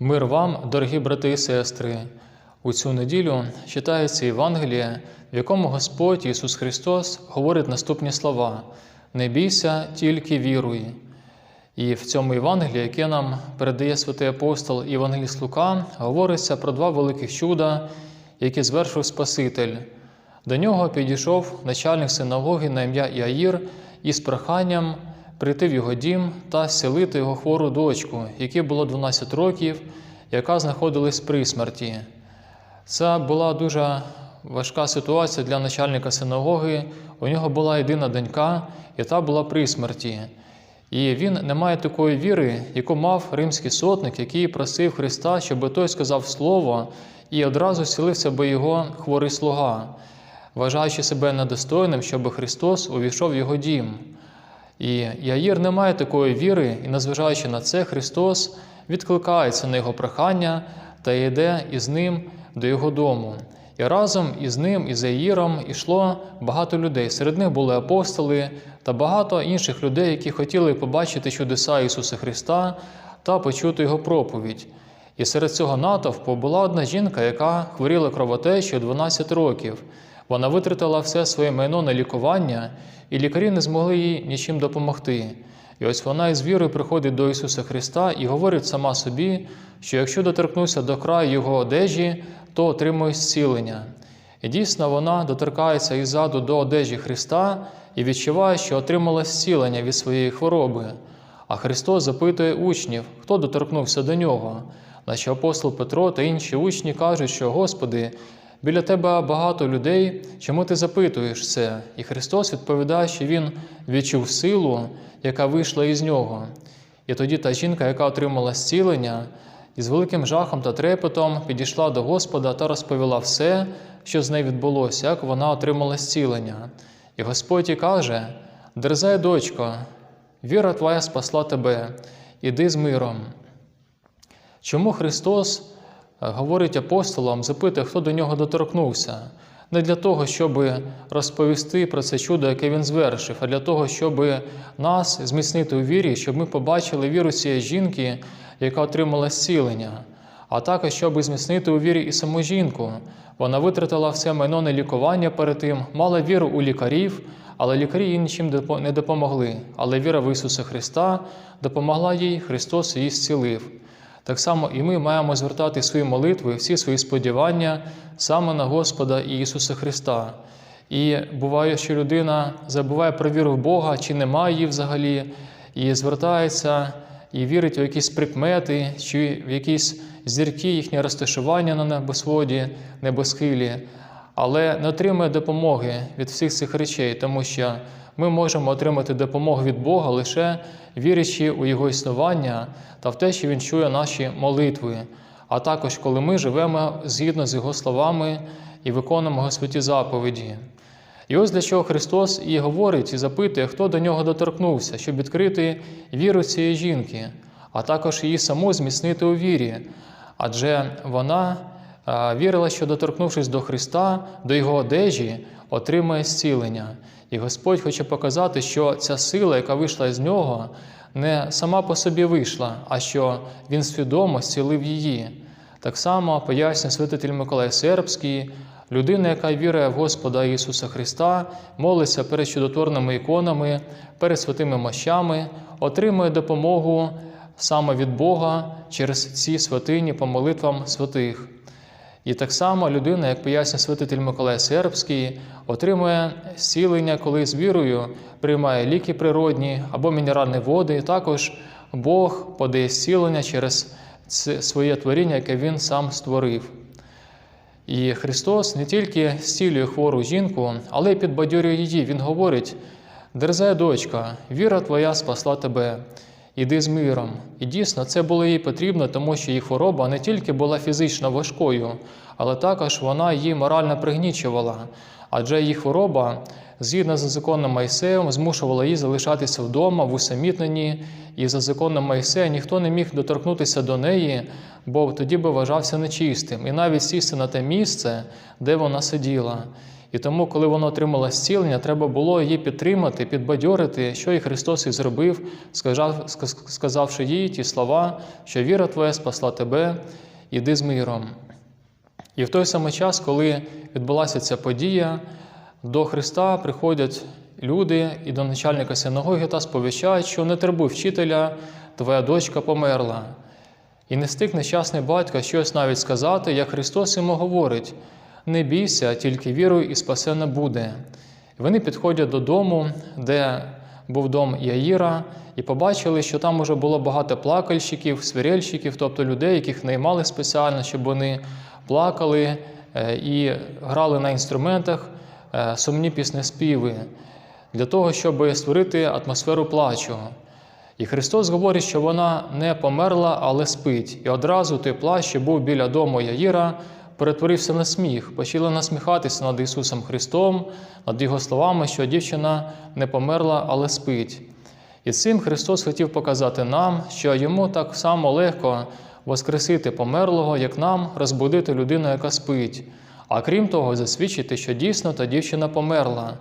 Мир вам, дорогі брати і сестри! У цю неділю читається Євангеліє, в якому Господь Ісус Христос говорить наступні слова: Не бійся, тільки віруй. І в цьому Євангелії, яке нам передає святий апостол Євангеліст Лука, говориться про два великих чуда, які звершив Спаситель. До нього підійшов начальник синагоги на ім'я Іаїр із проханням прийти в його дім та зцілити його хвору дочку, якій було 12 років, яка знаходилась при смерті. Це була дуже важка ситуація для начальника синагоги. У нього була єдина донька, і та була при смерті. І він не має такої віри, яку мав римський сотник, який просив Христа, щоб той сказав слово, і одразу зцілився би його хворий слуга, вважаючи себе недостойним, щоб Христос увійшов в його дім. І Яїр не має такої віри, і, незважаючи на це, Христос відкликається на його прохання та йде із ним до його дому. І разом із ним, із Яїром, йшло багато людей. Серед них були апостоли та багато інших людей, які хотіли побачити чудеса Ісуса Христа та почути Його проповідь. І серед цього натовпу була одна жінка, яка хворіла кровотечею 12 років. Вона витратила все своє майно на лікування, і лікарі не змогли їй нічим допомогти. І ось вона із вірою приходить до Ісуса Христа і говорить сама собі, що якщо доторкнуся до краю Його одежі, то отримує зцілення. І дійсно вона доторкається іззаду до одежі Христа і відчуває, що отримала зцілення від своєї хвороби. А Христос запитує учнів, хто доторкнувся до нього. Наче апостол Петро та інші учні кажуть, що Господи, біля тебе багато людей, чому ти запитуєш це? І Христос відповідає, що Він відчув силу, яка вийшла із нього. І тоді та жінка, яка отримала зцілення, із великим жахом та трепетом підійшла до Господа та розповіла все, що з нею відбулося, як вона отримала зцілення. І Господь їй каже: Дерзай, дочко, віра твоя спасла тебе, іди з миром. Чому Христос говорить апостолам, запитує, хто до нього доторкнувся? Не для того, щоб розповісти про це чудо, яке він звершив, а для того, щоб нас зміцнити у вірі, щоб ми побачили віру цієї жінки, яка отримала зцілення, а також щоб зміцнити у вірі і саму жінку. Вона витратила все майно на лікування перед тим, мала віру у лікарів, але лікарі їй нічим не допомогли. Але віра в Ісуса Христа допомогла їй, Христос її зцілив. Так само і ми маємо звертати свої молитви, всі свої сподівання саме на Господа Ісуса Христа. І буває, що людина забуває про віру в Бога, чи немає її взагалі, і звертається і вірить у якісь прикмети, чи в якісь зірки, їхнє розташування на небосводі, небосхилі, але не отримує допомоги від всіх цих речей, тому що ми можемо отримати допомогу від Бога лише вірячи у Його існування та в те, що Він чує наші молитви, а також коли ми живемо згідно з Його словами і виконуємо Його заповіді. І ось для чого Христос і говорить, і запитує, хто до нього доторкнувся, щоб відкрити віру цієї жінки, а також її саму зміцнити у вірі. Адже вона вірила, що доторкнувшись до Христа, до Його одежі, отримає зцілення. І Господь хоче показати, що ця сила, яка вийшла з нього, не сама по собі вийшла, а що Він свідомо зцілив її. Так само пояснює святитель Миколай Сербський, людина, яка вірує в Господа Ісуса Христа, молиться перед чудотворними іконами, перед святими мощами, отримує допомогу саме від Бога через ці святині по молитвам святих. І так само людина, як пояснює святитель Миколай Сербський, отримує зцілення, коли з вірою приймає ліки природні або мінеральні води. І також Бог подає зцілення через своє творіння, яке Він сам створив. І Христос не тільки зцілює хвору жінку, але й підбадьорює її. Він говорить: дерзай, дочка, віра твоя спасла тебе. Іди з миром. І дійсно, це було їй потрібно, тому що її хвороба не тільки була фізично важкою, але також вона її морально пригнічувала. Адже її хвороба, згідно з законом Майсеєм, змушувала її залишатися вдома в усамітненні, і за законом Майсея ніхто не міг доторкнутися до неї, бо тоді би вважався нечистим, і навіть сісти на те місце, де вона сиділа. І тому, коли вона отримала зцілення, треба було її підтримати, підбадьорити, що і Христос і зробив, сказавши їй ті слова, що віра твоя спасла тебе, іди з миром. І в той самий час, коли відбулася ця подія, до Христа приходять люди і до начальника синагоги та сповіщають, що не турбуй вчителя, твоя дочка померла. І не встиг нещасний батько щось навіть сказати, як Христос йому говорить: не бійся, тільки віруй і спасена буде. Вони підходять додому, де був дом Яїра, і побачили, що там уже було багато плакальщиків, свирельщиків, тобто людей, яких наймали спеціально, щоб вони плакали е, і грали на інструментах е, сумні піснеспіви для того, щоб створити атмосферу плачу. І Христос говорить, що вона не померла, але спить. І одразу той плащ, що був біля дому Яїра, перетворився на сміх. Почали насміхатися над Ісусом Христом, над Його словами, що дівчина не померла, але спить. І цим Христос хотів показати нам, що йому так само легко воскресити померлого, як нам розбудити людину, яка спить. А крім того, засвідчити, що дійсно та дівчина померла.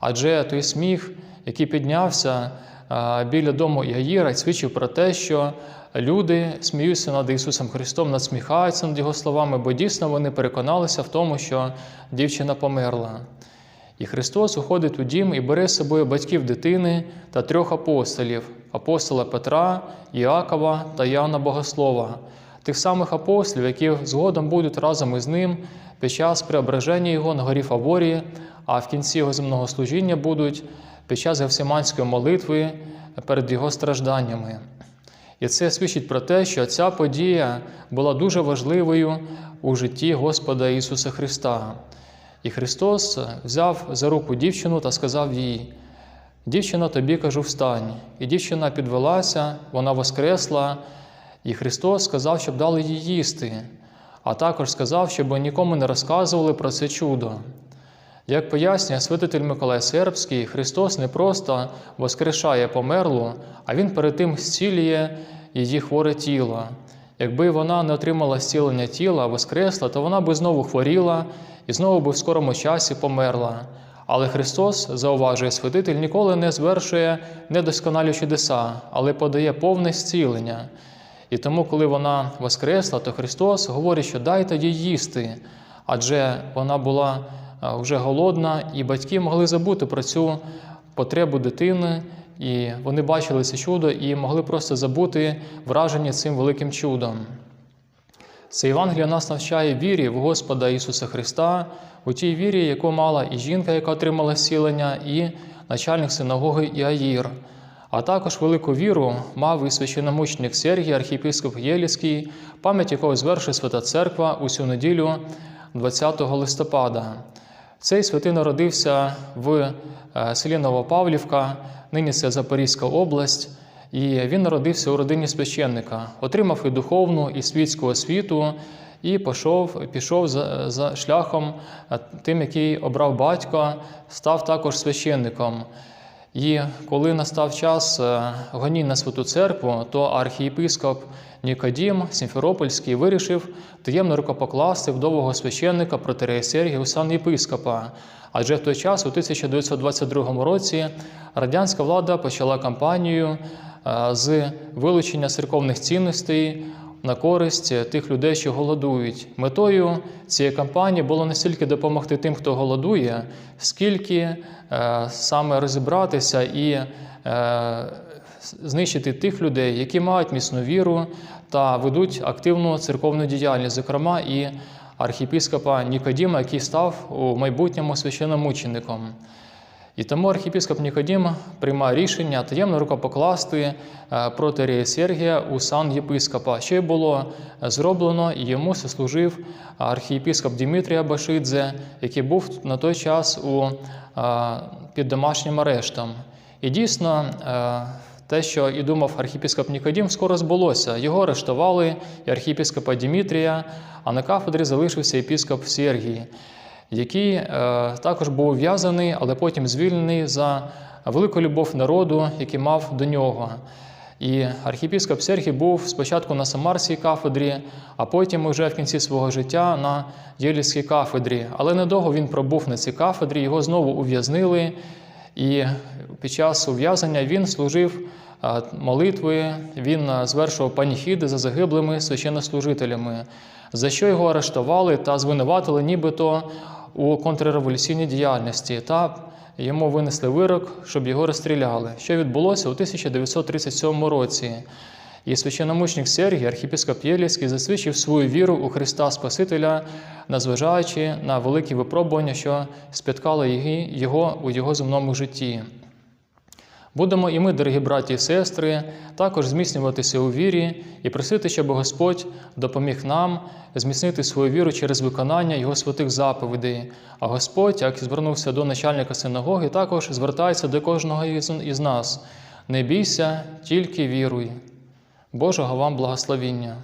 Адже той сміх, який піднявся біля дому Яїра, свідчив про те, що люди сміються над Ісусом Христом, насміхаються над Його словами, бо дійсно вони переконалися в тому, що дівчина померла. І Христос уходить у дім і бере з собою батьків дитини та трьох апостолів апостола Петра, Іакова та Яна Богослова, тих самих апостолів, які згодом будуть разом із ним під час преображення його на горі Фаворії, а в кінці його земного служіння будуть під час Гевсиманської молитви перед його стражданнями. І це свідчить про те, що ця подія була дуже важливою у житті Господа Ісуса Христа. І Христос взяв за руку дівчину та сказав їй: Дівчина, тобі кажу, встань. І дівчина підвелася, вона воскресла, і Христос сказав, щоб дали їй їсти, а також сказав, щоб нікому не розказували про це чудо. Як пояснює святитель Миколай Сербський, Христос не просто воскрешає померлу, а Він перед тим зцілює її хворе тіло. Якби вона не отримала зцілення тіла, воскресла, то вона би знову хворіла і знову би в скорому часі померла. Але Христос, зауважує святитель, ніколи не звершує недосконалі чудеса, але подає повне зцілення. І тому, коли вона воскресла, то Христос говорить, що дайте їй їсти, адже вона була вже голодна, і батьки могли забути про цю потребу дитини, і вони бачили це чудо і могли просто забути вражені цим великим чудом. Це Євангелія нас навчає вірі в Господа Ісуса Христа, у тій вірі, яку мала і жінка, яка отримала зцілення, і начальник синагоги Іаїр. А також велику віру мав і священномученик Сергій, архієпископ Єліський, пам'ять якого звершує Свята Церква у цю неділю 20 листопада. Цей святий народився в е, селі Новопавлівка, нині це Запорізька область. І він народився у родині священника, отримав і духовну, і світську освіту, і пішов, пішов за, за шляхом е, тим, який обрав батько, став також священником. І коли настав час е, гонінь на Святу Церкву, то архієпископ Нікодім Сімферопольський вирішив таємно рукопокласти вдового священника протерея Сергія у сан єпископа. Адже в той час, у 1922 році, радянська влада почала кампанію е, з вилучення церковних цінностей на користь тих людей, що голодують. Метою цієї кампанії було не стільки допомогти тим, хто голодує, скільки е, саме розібратися і е, знищити тих людей, які мають міцну віру та ведуть активну церковну діяльність, зокрема і архієпископа Нікодіма, який став у майбутньому священномучеником. І тому архієпископ Нікодім приймає рішення таємно рукопокласти е, проти Сергія у сан єпископа. Що й було зроблено, і йому служив архієпископ Дмитрія Башидзе, який був на той час у, е, під домашнім арештом. І дійсно, е, те, що і думав архієпископ Нікодім, скоро збулося. Його арештували і архієпископа Дмитрія, а на кафедрі залишився єпископ Сергій який е, також був ув'язаний, але потім звільнений за велику любов народу, який мав до нього. І архіпіскоп Сергій був спочатку на Самарській кафедрі, а потім уже в кінці свого життя на Єлівській кафедрі. Але недовго він пробув на цій кафедрі, його знову ув'язнили, і під час ув'язнення він служив молитви, він звершував паніхіди за загиблими священнослужителями, за що його арештували та звинуватили нібито у контрреволюційній діяльності та йому винесли вирок, щоб його розстріляли, що відбулося у 1937 році. І священомучник Сергій, архіпіскоп Єлівський, засвідчив свою віру у Христа Спасителя, незважаючи на великі випробування, що спіткали його у його земному житті. Будемо і ми, дорогі браті і сестри, також зміцнюватися у вірі і просити, щоб Господь допоміг нам зміцнити свою віру через виконання Його святих заповідей. А Господь, як звернувся до начальника синагоги, також звертається до кожного із нас. Не бійся, тільки віруй. Божого вам благословіння.